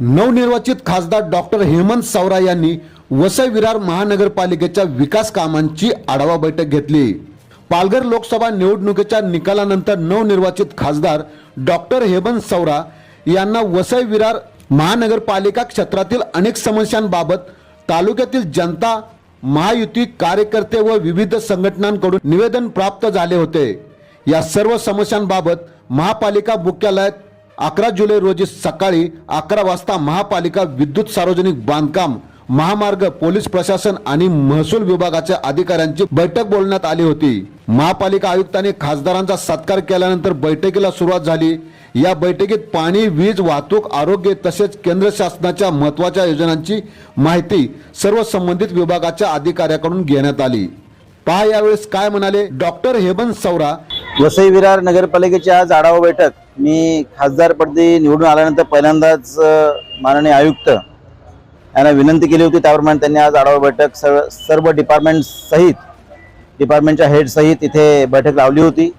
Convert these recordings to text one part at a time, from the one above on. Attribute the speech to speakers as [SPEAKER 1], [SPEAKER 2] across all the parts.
[SPEAKER 1] नवनिर्वाचित खासदार डॉक्टर हेमंत सावरा यांनी वसई विरार महानगरपालिकेच्या विकास कामांची आढावा बैठक घेतली. पालघर लोकसभा निवडणुकीच्या निकालानंतर नवनिर्वाचित खासदार डॉक्टर हेमंत सौरा यांना वसई विरार महानगरपालिका क्षेत्रातील अनेक समस्यांबाबत तालुक्यातील जनता महायुती कार्यकर्ते व विविध संघटनांकडून निवेदन प्राप्त झाले होते. या सर्व समस्यांबाबत महापालिका मुख्यालयात अकरा जुलै रोजी सकाळी अकरा वाजता महापालिका विद्युत सार्वजनिक बांधकाम महामार्ग पोलीस प्रशासन आणि महसूल विभागाच्या अधिकाऱ्यांची बैठक बोलण्यात आली होती. महापालिका आयुक्तांनी खासदारांचा सत्कार केल्यानंतर बैठकीला सुरुवात झाली. या बैठकीत पाणी वीज वाहतूक आरोग्य तसेच केंद्र शासनाच्या महत्त्वाच्या योजनांची माहिती सर्व संबंधित विभागाच्या अधिकाऱ्याकडून घेण्यात आली. पहा यावेळेस काय म्हणाले डॉक्टर हेमंत सौरा
[SPEAKER 2] वसई विरार नगरपालिकेची आज आढावा बैठक. मी खासदारपदी निवडून आल्यानंतर पहिल्यांदाच माननीय आयुक्त यांना विनंती केली होती. त्याप्रमाणे त्यांनी आज आढावा बैठक सर्व सर्व डिपार्टमेंटसहित डिपार्टमेंटच्या हेडसहित इथे बैठक लावली होती.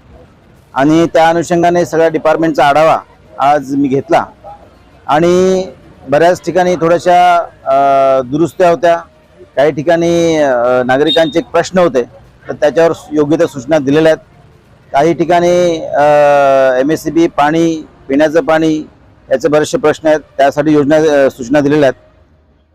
[SPEAKER 2] आणि त्या अनुषंगाने सगळ्या डिपार्टमेंटचा आढावा आज मी घेतला. आणि बऱ्याच ठिकाणी थोड्याशा दुरुस्त्या होत्या. काही ठिकाणी नागरिकांचे एक प्रश्न होते. तर त्याच्यावर योग्य त्या सूचना दिलेल्या आहेत. काही ठिकाणी एम एस सी बी पाणी पिण्याचं पाणी याचे बरेचसे प्रश्न आहेत. त्यासाठी योजना सूचना दिलेल्या आहेत.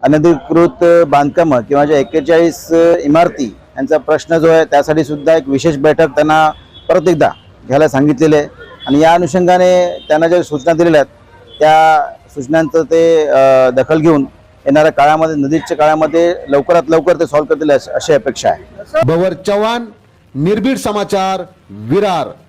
[SPEAKER 2] अनधिकृत बांधकामं किंवा ज्या एक्केचाळीस इमारती यांचा प्रश्न जो आहे त्यासाठी सुद्धा एक विशेष बैठक त्यांना परत एकदा घ्यायला सांगितलेली आहे. आणि या अनुषंगाने त्यांना ज्या सूचना दिलेल्या आहेत त्या सूचनांचं ते दखल घेऊन येणाऱ्या काळामध्ये नदीच्या काळामध्ये लवकरात लवकर ते सॉल्व्ह करतील अशी अशी अपेक्षा आहे.
[SPEAKER 1] भवर चव्हाण निर्भीड समाचार विरार.